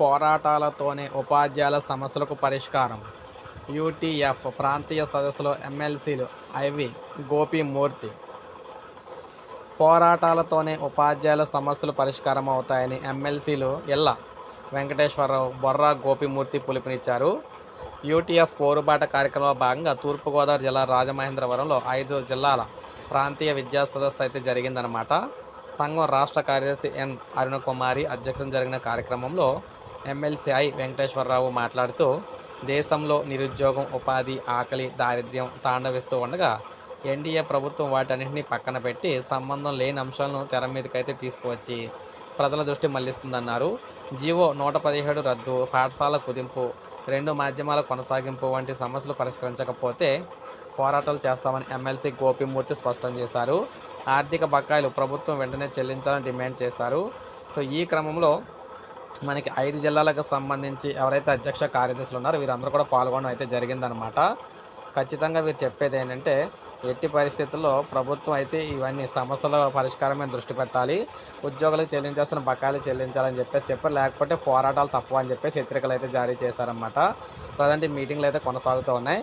పోరాటాలతోనే ఉపాధ్యాయుల సమస్యలకు పరిష్కారం. యూటీఎఫ్ ప్రాంతీయ సదస్సులో ఎమ్మెల్సీలు ఐవి గోపిమూర్తి. పోరాటాలతోనే ఉపాధ్యాయుల సమస్యలు పరిష్కారం అవుతాయని ఎమ్మెల్సీలు ఎల్ల వెంకటేశ్వరరావు బొర్రా గోపిమూర్తి పిలుపునిచ్చారు. యూటీఎఫ్ పోరుబాట కార్యక్రమంలో భాగంగా తూర్పుగోదావరి జిల్లా రాజమహేంద్రవరంలో ఐదు జిల్లాల ప్రాంతీయ విద్యా సదస్సు అయితే జరిగిందనమాట సంఘం రాష్ట్ర కార్యదర్శి ఎన్ అరుణకుమారి అధ్యక్షతన జరిగిన కార్యక్రమంలో ఎమ్మెల్సీ ఐ వెంకటేశ్వరరావు మాట్లాడుతూ దేశంలో నిరుద్యోగం ఉపాధి ఆకలి దారిద్ర్యం తాండవిస్తూ ఉండగా ఎన్డీఏ ప్రభుత్వం వాటన్నింటినీ పక్కన పెట్టి సంబంధం లేని అంశాలను తెర మీదకైతే తీసుకువచ్చి ప్రజల దృష్టి మళ్ళిస్తుందన్నారు. జీవో నూట పదిహేడు రద్దు పాఠశాల కుదింపు రెండు మాధ్యమాల కొనసాగింపు వంటి సమస్యలు పరిష్కరించకపోతే పోరాటాలు చేస్తామని ఎమ్మెల్సీ గోపిమూర్తి స్పష్టం చేశారు. ఆర్థిక బకాయిలు ప్రభుత్వం వెంటనే చెల్లించాలని డిమాండ్ చేశారు. సో ఈ క్రమంలో మనకి ఐదు జిల్లాలకు సంబంధించి ఎవరైతే అధ్యక్ష కార్యదర్శులు ఉన్నారో వీరందరూ కూడా పాల్గొనడం అయితే జరిగిందనమాట ఖచ్చితంగా వీరు చెప్పేది ఏంటంటే ఎట్టి పరిస్థితుల్లో ప్రభుత్వం అయితే ఇవన్నీ సమస్యల పరిష్కారం మీద దృష్టి పెట్టాలి. ఉద్యోగులకు చెల్లించాల్సిన బకాయిలు చెల్లించాలని చెప్పేసి చెప్పారు. లేకపోతే పోరాటాలు తప్ప అని చెప్పేసి హెచ్చరికలు అయితే జారీ చేశారన్నమాట. ప్రజెంట్ మీటింగ్లు అయితే కొనసాగుతూ ఉన్నాయి.